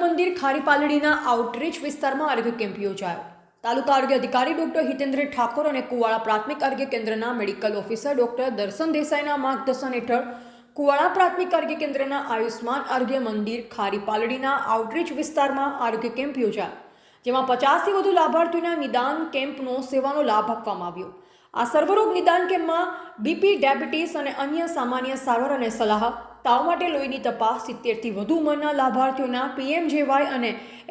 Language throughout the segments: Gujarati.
મંદિર ખારીપાલડીના આઉટરીચ વિસ્તારમાં આરોગ્ય કેમ્પ યોજાયો. તાલુકા આરોગ્ય અધિકારી ડોક્ટર હિતેન્દ્ર ઠાકોર અને કુવાળા પ્રાથમિક આરોગ્ય કેન્દ્રના મેડિકલ ઓફિસર ડોક્ટર દર્શન દેસાઈના માર્ગદર્શન હેઠળ કુવાળા પ્રાથમિક આરોગ્ય કેન્દ્રના આયુષ્માન આરોગ્ય મંદિર ખારીપાલડીના આઉટરીચ વિસ્તારમાં આરોગ્ય કેમ્પ યોજાયો, જેમાં પચાસથી વધુ લાભાર્થીઓના નિદાન કેમ્પનો સેવાનો લાભ આપવામાં આવ્યો. આ સર્વરોગ નિદાન કેમ્પમાં બીપી, ડાયાબિટીસ અને અન્ય સામાન્ય સારવાર અને સલાહ તાવ માટે લોહીની તપાસ સિત્તેરથી વધુ ઉંમરના લાભાર્થીઓના પીએમજેવાય અને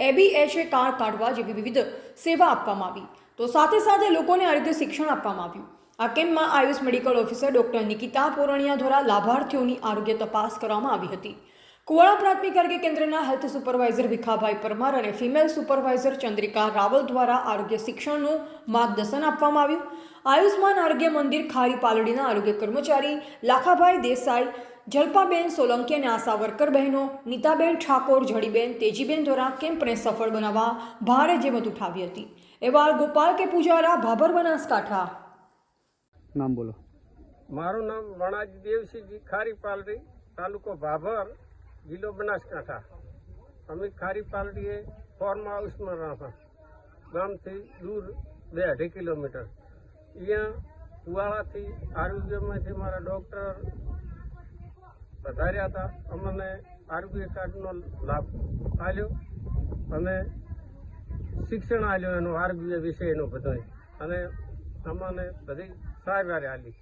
એબીએચએ કાર્ડ કાઢવા જેવી વિવિધ સેવા આપવામાં આવી. તો સાથે સાથે લોકોને આરોગ્ય શિક્ષણ આપવામાં આવ્યું. આ કેમ્પમાં Ayush medical officer doctor Nikita Poraniya દ્વારા લાભાર્થીઓની આરોગ્ય તપાસ કરવામાં આવી હતી. કુવાડા પ્રાથમિક આરોગ્ય કેન્દ્રના હેલ્થ સુપરવાઇઝર ભીખાભાઈ પરમાર અને ફિમેલ સુપરવાઇઝર ચંદ્રિકા રાવલ દ્વારા આરોગ્ય શિક્ષણનું માર્ગદર્શન આપવામાં આવ્યું. આયુષ્માન આરોગ્ય મંદિર ખારી પાલડીના આરોગ્ય કર્મચારી લાખાભાઈ દેસાઈ જલ્પાબેન સોલંકી અને આશા વર્કર બહેનો નીતાબેન ઠાકોર જડીબેન તેજીબેન દ્વારા કેમ્પને સફળ બનાવવા ભારે જેમત ઉઠાવી હતી. એવા ગોપાલ કે પૂજારા ભાભર બનાસકાંઠા. નામ બોલો. મારું નામ વણાજી દેવસિંહજી ખારી પાલડી તાલુકો ભાભર. જિલ્લો બનાસકાંઠા. અમે ખારી પાલટીએ ફોર્મ હાઉસમાં રહ્યા ગામથી દૂર બે અઢી કિલોમીટર. અહીંયા કુવાડાથી આરોગ્યમાંથી મારા ડૉક્ટર વધાર્યા હતા. અમને આરોગ્ય કાર્ડનો લાભ આપ્યો. અને શિક્ષણ આપ્યું એનું આરોગ્ય વિષયનું બધું અને અમને બધી સારવાર આલી